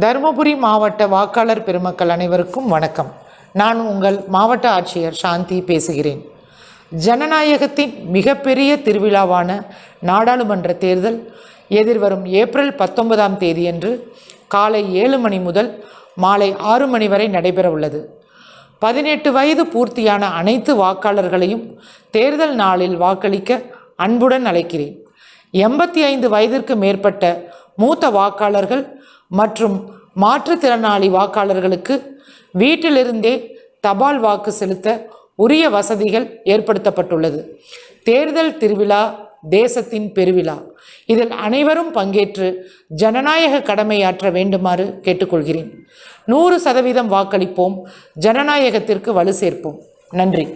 தருமபுரி மாவட்ட வாக்காளர் பெருமக்கள் அனைவருக்கும் வணக்கம். நான் உங்கள் மாவட்ட ஆட்சியர் சாந்தி பேசுகிறேன். ஜனநாயகத்தின் மிகப்பெரிய திருவிழாவான நாடாளுமன்ற தேர்தல் எதிர்வரும் ஏப்ரல் பத்தொன்பதாம் தேதியன்று காலை ஏழு மணி முதல் மாலை ஆறு மணி வரை நடைபெற உள்ளது. பதினெட்டு வயது பூர்த்தியான அனைத்து வாக்காளர்களையும் தேர்தல் நாளில் வாக்களிக்க அன்புடன் அழைக்கிறேன். எண்பத்தி ஐந்து வயதிற்கு மேற்பட்ட மூத்த வாக்காளர்கள் மற்றும் மாற்றுத்திறனாளி வாக்காளர்களுக்கு வீட்டிலிருந்தே தபால் வாக்கு செலுத்த உரிய வசதிகள் ஏற்படுத்தப்பட்டுள்ளது. தேர்தல் திருவிழா தேசத்தின் பெருவிழா இதில் அனைவரும் பங்கேற்று ஜனநாயக கடமையாற்ற வேண்டுமாறு கேட்டுக்கொள்கிறேன். நூறு சதவீதம் வாக்களிப்போம். ஜனநாயகத்திற்கு வலு சேர்ப்போம். நன்றி.